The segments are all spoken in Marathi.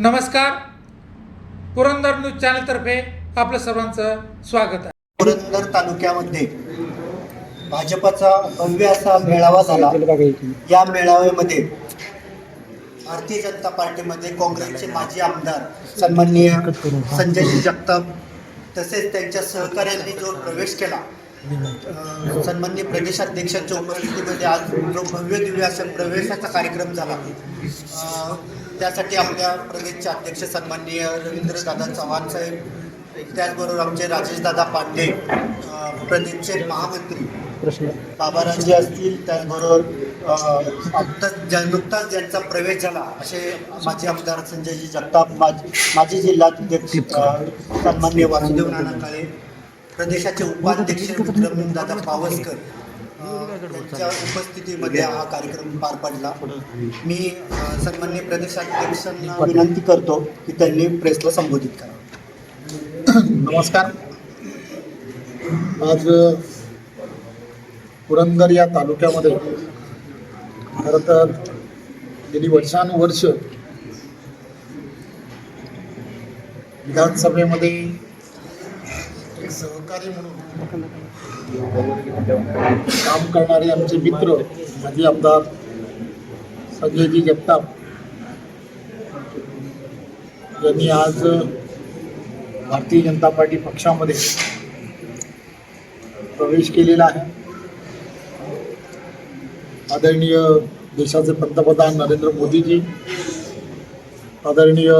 नमस्कार. पुरंदर न्यूज चॅनलतर्फे आपलं सर्वांचं स्वागत आहे. पुरंदर तालुक्यामध्ये भाजपचा भव्य असा मेळावा झाला. या मेळाव्यामध्ये भारतीय जनता पार्टीमध्ये काँग्रेसचे माजी आमदार सन्माननीय संजय जगताप तसेच त्यांच्या सहकाऱ्यांनी जो प्रवेश केला अ, सन्माननीय प्रदेशाध्यक्षांच्या उपस्थितीमध्ये आज जो भव्य दिव्य असा प्रवेशाचा कार्यक्रम झाला. त्यासाठी आपल्या प्रदेशचे अध्यक्ष सन्माननीय रवींद्र दादा चव्हाण साहेब त्याचबरोबर आमचे राजेशदादा पांडे प्रदेशचे महामंत्री बाबाराजी असतील त्याचबरोबर आत्ताच ज्या- नुकताच ज्यांचा प्रवेश झाला असे माजी आमदार संजयजी जगताप माजी माजी जिल्हाध्यक्ष सन्माननीय वासुदेव नाना काळे प्रदेशाचे उपाध्यक्ष दादा पावसकर अ, यांच्या उपस्थितीमध्ये हा कार्यक्रम पार पडला. मी अ, सन्माननीय प्रदेशाध्यक्षांना विनंती करतो की त्यांनी प्रेसला संबोधित करा. नमस्कार. आज पुरंदर या तालुक्यामध्ये खरं तर गेली वर्षानुवर्ष विधानसभेमध्ये सहकारी म्हणून काम करणारे आमचे मित्र माजी आमदार संजयजी जगताप यांनी आज भारतीय जनता पार्टी पक्षामध्ये प्रवेश केलेला आहे. आदरणीय देशाचे पंतप्रधान नरेंद्र मोदीजी आदरणीय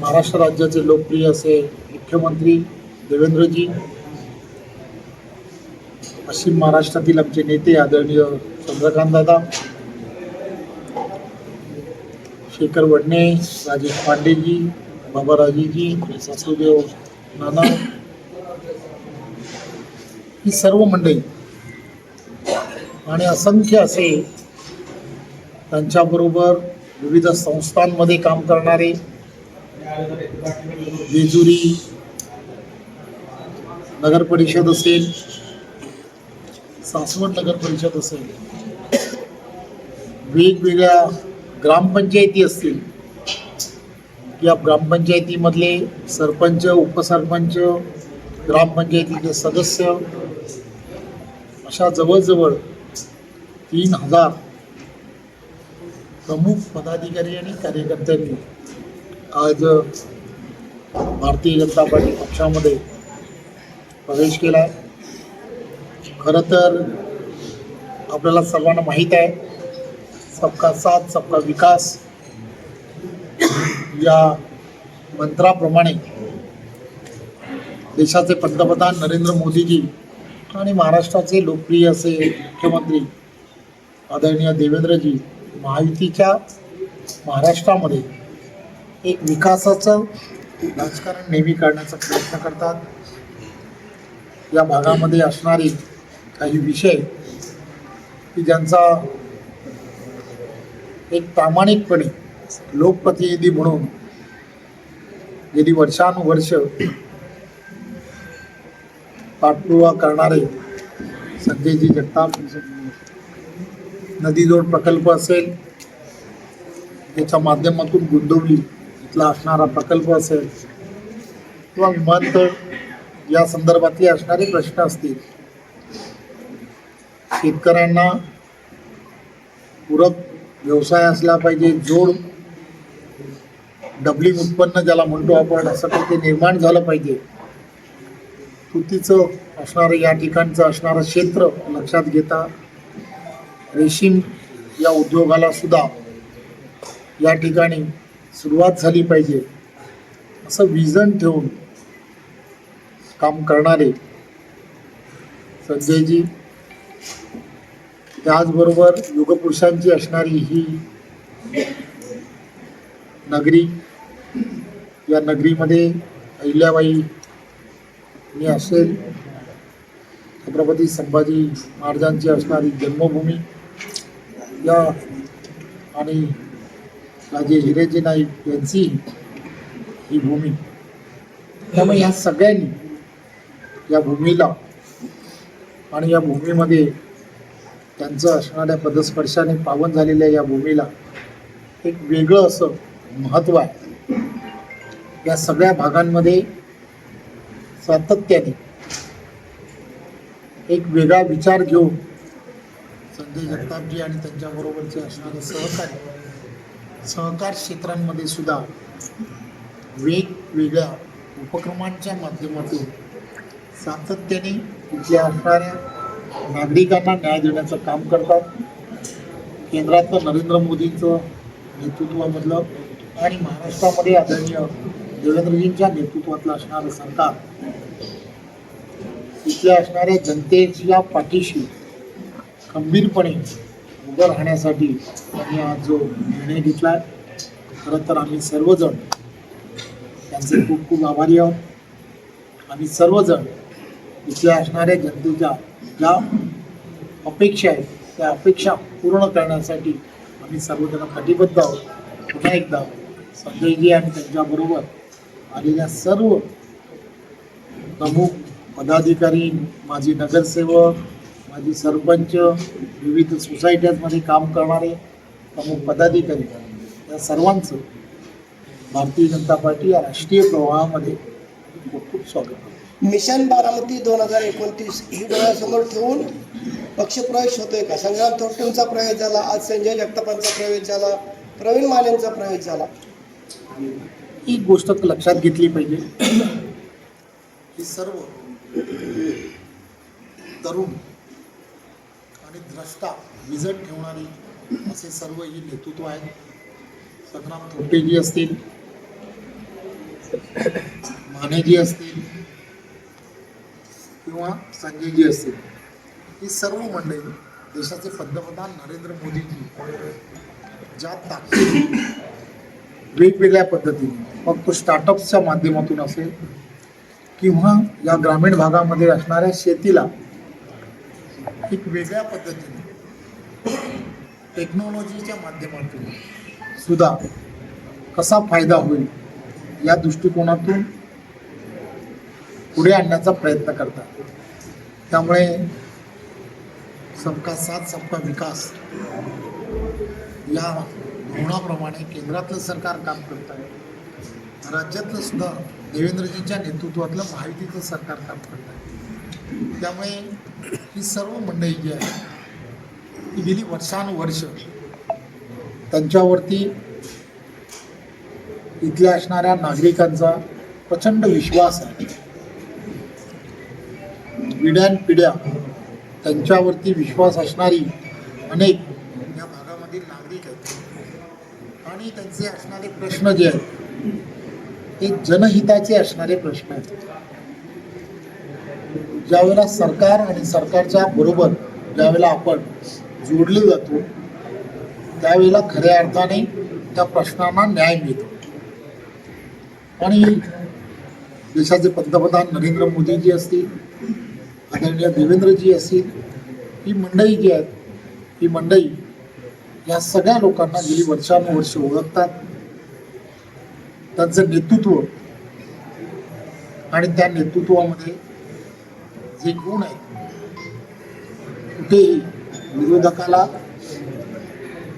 महाराष्ट्र राज्याचे लोकप्रिय असे मुख्यमंत्री देवेंद्रजी पश्चिम महाराष्ट्रातील आमचे नेते आदरणीय चंद्रकांत दादा शेखर वडणे राजेश पांडेजी बाबाराजीजी सासूदेव नाना ही सर्व मंडळी आणि असंख्य असे त्यांच्याबरोबर विविध संस्थांमध्ये काम करणारे जेजुरी नगर परिषद असेल सासवड नगर परिषद असेल वेगवेगळ्या ग्रामपंचायती असतील या ग्रामपंचायतीमधले सरपंच उपसरपंच ग्रामपंचायतीचे सदस्य अशा जवळजवळ तीन हजार प्रमुख पदाधिकारी आणि कार्यकर्त्यांनी आज भारतीय जनता पार्टी पक्षामध्ये प्रवेश केला आहे. खरं तर आपल्याला सर्वांना माहीत आहे सबका साथ सबका विकास या मंत्राप्रमाणे देशाचे पंतप्रधान नरेंद्र मोदीजी आणि महाराष्ट्राचे लोकप्रिय असे मुख्यमंत्री आदरणीय देवेंद्रजी महायुतीच्या महाराष्ट्रामध्ये एक विकासाचं राजकारण नेहमी करण्याचा प्रयत्न करतात. या भागामध्ये असणारे काही विषय की ज्यांचा एक प्रामाणिकपणे लोकप्रतिनिधी म्हणून गेली वर्षानुवर्ष पाठपुरावा करणारे संजयजी जगताप नदीजोड प्रकल्प असेल त्याच्या माध्यमातून गुंतवली इथला असणारा प्रकल्प असेल किंवा विमानतळ या संदर्भातले असणारे प्रश्न असतील. शेतकऱ्यांना पूरक व्यवसाय असला पाहिजे जोड डबलिंग उत्पन्न ज्याला म्हणतो आपण असं काही ते निर्माण झालं पाहिजे. तुतीचं असणारं या ठिकाणचं असणारं क्षेत्र लक्षात घेता रेशीम या उद्योगाला सुद्धा या ठिकाणी सुरुवात झाली पाहिजे. असं विजन ठेवून काम करणारे संजयजी त्याचबरोबर युगपुरुषांची असणारी ही नगरी या नगरीमध्ये अहिल्याबाई मी असेल छत्रपती संभाजी महाराजांची असणारी जन्मभूमी या आणि राजे हिरेजी नाईक यांची ही भूमी. त्यामुळे या सगळ्यांनी या भूमीला आणि या भूमीमध्ये त्यांचं असणाऱ्या पदस्पर्शाने पावन झालेल्या या भूमीला एक वेगळं असं महत्त्व आहे. या सगळ्या भागांमध्ये सातत्याने एक वेगळा विचार घेऊन संजय जगतापजी आणि त्यांच्याबरोबरचे असणारे सहकारी सहकार क्षेत्रांमध्ये सुद्धा वेगवेगळ्या उपक्रमांच्या माध्यमातून सातत्याने इथल्या असणाऱ्या नागरिकांना न्याय देण्याचं काम करतात. केंद्रातलं नरेंद्र मोदींचं नेतृत्वामधलं आणि महाराष्ट्रामध्ये आदरणीय देवेंद्रजींच्या नेतृत्वातलं असणारं सरकार इथल्या असणाऱ्या जनतेच्या पाठीशी खंबीरपणे उभं राहण्यासाठी आम्ही आज जो निर्णय घेतला आहे खरं तर आम्ही सर्वजण त्यांचे खूप खूप आभारी आहोत. आम्ही सर्वजण इथल्या असणाऱ्या जनतेच्या ज्या अपेक्षा आहेत त्या अपेक्षा पूर्ण करण्यासाठी आम्ही सर्वजण कटिबद्ध आहोत. पुन्हा एकदा संजयजी आणि त्यांच्याबरोबर आलेल्या सर्व प्रमुख पदाधिकारी माझी नगरसेवक माझी सरपंच विविध सोसायट्यांमध्ये काम करणारे प्रमुख पदाधिकारी या सर्वांचं भारतीय जनता पार्टी या राष्ट्रीय प्रवाहामध्ये खूप खूप स्वागत आहे. मिशन बारामती दोन हजार एकोणतीस ही डोळ्यासमोर ठेवून पक्षप्रवेश होतोय का? संग्राम थोरटेंचा प्रवेश झाला आज संजय जगतापांचा प्रवेश झाला प्रवीण मानेंचा प्रवेश झाला. एक गोष्ट लक्षात घेतली पाहिजे. ही सर्व तरुण आणि द्रष्टा विजन ठेवणारी असे सर्व ही नेतृत्व आहेत. संग्राम थोपटेजी असतील मानेजी असतील किंवा संजयजी असतील ही सर्व मंडळी देशाचे पंतप्रधान नरेंद्र मोदीजी ज्या ताकदीने वेगवेगळ्या पद्धतीने. मग तो स्टार्टअप्सच्या माध्यमातून असेल किंवा या ग्रामीण भागामध्ये असणाऱ्या शेतीला एक वेगळ्या पद्धतीने टेक्नॉलॉजीच्या माध्यमातून सुद्धा कसा फायदा होईल या दृष्टिकोनातून पुढे आणण्याचा प्रयत्न करतात. त्यामुळे सबका साथ सबका विकास या धोरणाप्रमाणे केंद्रातलं सरकार काम करत आहे. राज्यातलं सुद्धा देवेंद्रजींच्या नेतृत्वातलं महायुतीचं सरकार काम करत आहे. त्यामुळे ही सर्व मंडळी जी आहे ती गेली वर्षानुवर्ष त्यांच्यावरती इथल्या असणाऱ्या नागरिकांचा प्रचंड विश्वास आहे. पिढ्यानपिढ्या त्यांच्यावरती विश्वास असणारी अनेक या भागामधील नागरिक आहेत. आणि त्यांचे असणारे प्रश्न जे आहेत ते जनहिताचे असणारे प्रश्न आहेत. ज्यावेळेला सरकार आणि सरकारच्या बरोबर ज्यावेळेला आपण जोडले जातो त्यावेळेला खऱ्या अर्थाने त्या प्रश्नांना न्याय मिळतो. आणि देशाचे पंतप्रधान नरेंद्र मोदीजी असतील आदरणीय देवेंद्रजी असतील ही मंडळी जी आहेत ही मंडळी या सगळ्या लोकांना गेली वर्षानुवर्ष ओळखतात. त्यांचं नेतृत्व आणि त्या नेतृत्वामध्ये जे गुण आहे कुठेही विरोधकाला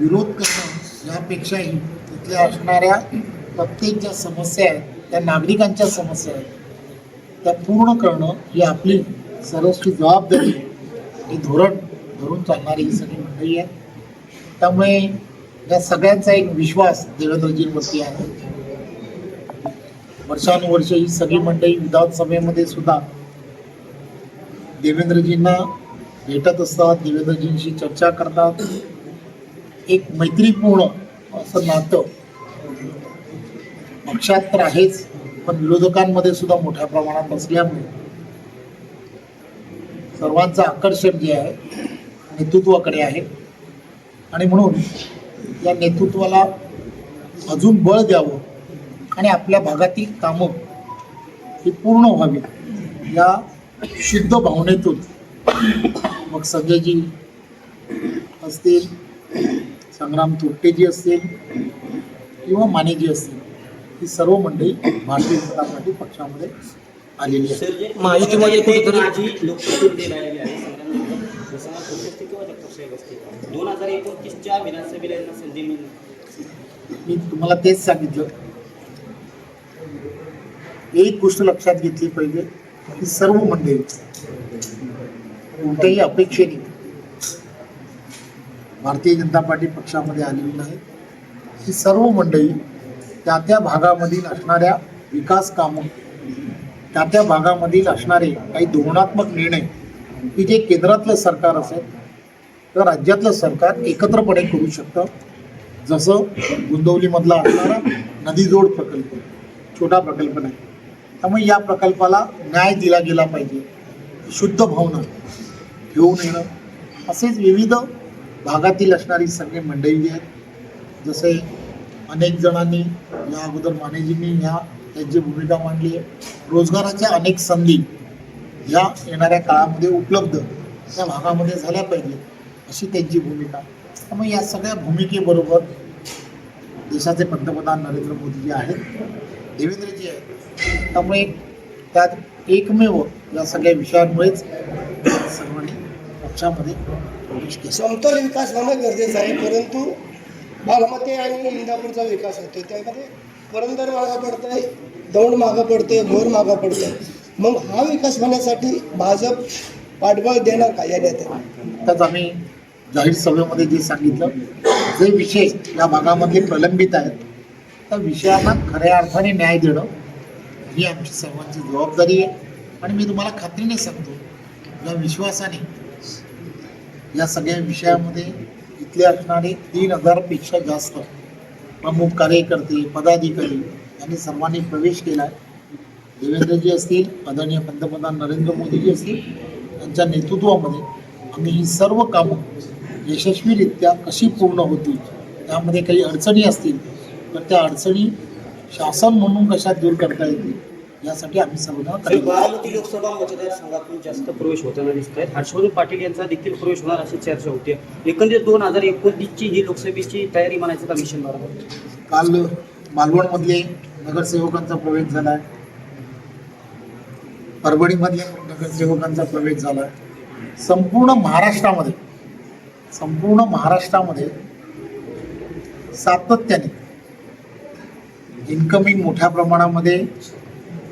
विरोध करणं यापेक्षाही तिथल्या असणाऱ्या प्रत्येक ज्या समस्या आहेत त्या नागरिकांच्या समस्या आहेत त्या पूर्ण करणं ही आपली सर्वस्वी जबाबदारी ही धोरण धरून चालणारी ही सगळी मंडळी आहे. त्यामुळे या सगळ्यांचा एक विश्वास देवेंद्रजींवरती आहे. वर्षानुवर्ष ही सगळी मंडळी विधानसभेमध्ये सुद्धा देवेंद्रजींना भेटत असतात देवेंद्रजींशी चर्चा करतात. एक मैत्रीपूर्ण असं नातं पक्षात तर आहेच पण विरोधकांमध्ये सुद्धा मोठ्या प्रमाणात असल्यामुळे सर्वांचं आकर्षण जे आहे नेतृत्वाकडे आहे. आणि म्हणून या नेतृत्वाला अजून बळ द्यावं आणि आपल्या भागातील कामं ही पूर्ण व्हावी या शुद्ध भावनेतून. मग संजयजी असतील संग्राम तुर्टेजी असतील किंवा मानेजी असतील ही सर्व मंडळी भारतीय जनता पार्टी पक्षामध्ये आलेली आहे महायुतीमध्ये कुठेतरी लोकप्रतिनिधी राहिलेली आहे दोन हजार एकोणतीसच्या विधानसभेला यांना संधी मिळणार मी तुम्हाला तेच सांगितलं. एक गोष्ट लक्षात घेतली पाहिजे की सर्व मंडळी कोणत्याही अपेक्षेने भारतीय जनता पार्टी पक्षामध्ये आलेली नाही. ही सर्व मंडळी त्या त्या भागामधील असणाऱ्या विकास कामं त्या त्या भागामधील असणारे काही धोरणात्मक निर्णय की जे केंद्रातलं सरकार असेल तर राज्यातलं सरकार एकत्रपणे करू शकतं. जसं गुंदवलीमधला असणारा नदीजोड प्रकल्प छोटा प्रकल्प नाही. त्यामुळे या प्रकल्पाला न्याय दिला गेला पाहिजे. शुद्ध भावना घेऊन येणं. असेच विविध भागातील असणारी सगळी मंडळी आहेत. जसे अनेक जणांनी या अगोदर मानेजींनी ह्या त्यांची भूमिका मांडली आहे. रोजगाराच्या अनेक संधी या येणाऱ्या काळामध्ये उपलब्ध त्या भागामध्ये झाल्या पाहिजे अशी त्यांची भूमिका. त्यामुळे या सगळ्या भूमिकेबरोबर देशाचे पंतप्रधान नरेंद्र मोदीजी आहेत देवेंद्रजी आहेत. त्यामुळे त्यात एकमेव या सगळ्या विषयांमुळेच सर्वांनी पक्षामध्ये प्रवेश केला. समतोल विकास होणं गरजेचं आहे परंतु बालमते आणि इंदापूरचा विकास होतो त्यामध्ये पुरंदर मागं पडतंय दौंड मागं पडतंय भोर मागं पडतंय. मग हा विकास होण्यासाठी भाजप पाठबळ देणार का या नेत्यांना त्याच आम्ही जाहीर सभेमध्ये जे सांगितलं जे विषय या भागामध्ये प्रलंबित आहेत त्या विषयांना खऱ्या अर्थाने न्याय देणं ही आमची सर्वांची जबाबदारी आहे. आणि मी तुम्हाला खात्रीने सांगतो या विश्वासाने या सगळ्या विषयामध्ये इथले असणारे तीन हजारपेक्षा जास्त प्रमुख कार्यकर्ते पदाधिकारी यांनी सर्वांनी प्रवेश केला. आहे देवेंद्रजी असतील आदरणीय पंतप्रधान नरेंद्र मोदीजी असतील यांच्या नेतृत्वामध्ये आम्ही ही सर्व कामं यशस्वीरित्या कशी पूर्ण होतील त्यामध्ये काही अडचणी असतील तर त्या अडचणी शासन म्हणून कशा दूर करता येतील यासाठी आम्ही. बारामती लोकसभा मतदारसंघातून जास्त प्रवेश होताना दिसत आहेत हर्षवर्धन पाटील यांचा देखील प्रवेश होणार अशी चर्चा होते एकंदरीत दोन हजार एकोणतीसची ही लोकसभेची तयारी म्हणायचं का मिशन बरोबर. काल मालवणमधले नगरसेवकांचा प्रवेश झाला आहे परभणीमधल्या नगरसेवकांचा प्रवेश झाला आहे संपूर्ण महाराष्ट्रामध्ये संपूर्ण महाराष्ट्रामध्ये सातत्याने इन्कमिंग मोठ्या प्रमाणामध्ये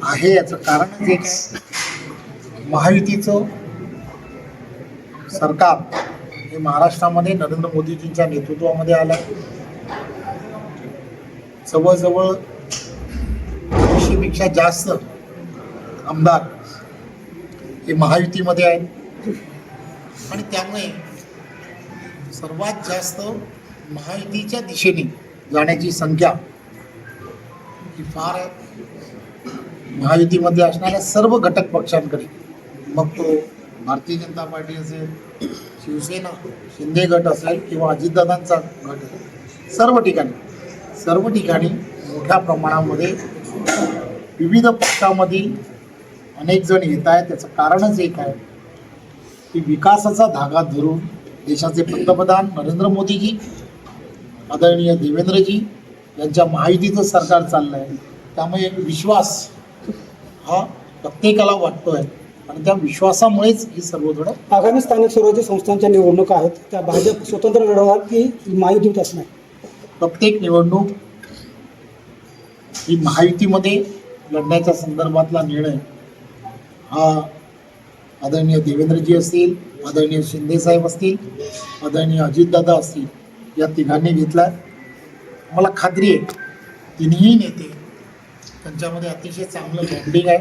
आहे याचं कारण एक आहे महायुतीचं सरकार हे महाराष्ट्रामध्ये नरेंद्र मोदीजींच्या नेतृत्वामध्ये आलं. जवळजवळ दोनशेपेक्षा जास्त आमदार हे महायुतीमध्ये आहेत. आणि त्यामुळे सर्वात जास्त महायुतीच्या दिशेने जाण्याची संख्या ही फार आहे. महायुतीमध्ये असणाऱ्या सर्व घटक पक्षांकडे. मग तो भारतीय जनता पार्टी असेल शिवसेना शिंदे गट असेल किंवा अजितदादांचा गट असेल सर्व ठिकाणी सर्व ठिकाणी मोठ्या प्रमाणामध्ये विविध पक्षामधील अनेक जण येत आहेत. त्याचं कारणच एक आहे की विकासाचा धागा धरून देशाचे पंतप्रधान नरेंद्र मोदीजी आदरणीय देवेंद्रजी यांच्या महायुतीचं सरकार चाललं आहे त्यामुळे एक विश्वास हा प्रत्येकाला वाटतोय. आणि त्या विश्वासामुळेच ही सर्वजण आगामी स्थानिक स्वराज्य संस्थांच्या निवडणुका आहेत. त्या भाजप स्वतंत्र लढवणार की महायुतीत असणार? प्रत्येक निवडणूक ही महायुतीमध्ये लढण्याच्या संदर्भातला निर्णय. हा आदरणीय देवेंद्रजी असतील आदरणीय शिंदेसाहेब असतील आदरणीय अजितदादा असतील या तिघांनी घेतला मला खात्री आहे तिन्ही नेते त्यांच्यामध्ये अतिशय चांगलं बॉन्डिंग आहे.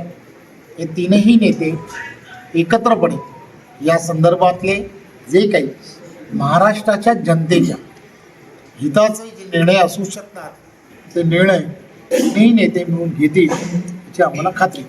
हे तीनही नेते एकत्रपणे या संदर्भातले जे काही महाराष्ट्राच्या जनतेच्या हिताचे जे निर्णय असू शकतात ते निर्णय तीनही नेते मिळून घेतील याची आम्हाला खात्री.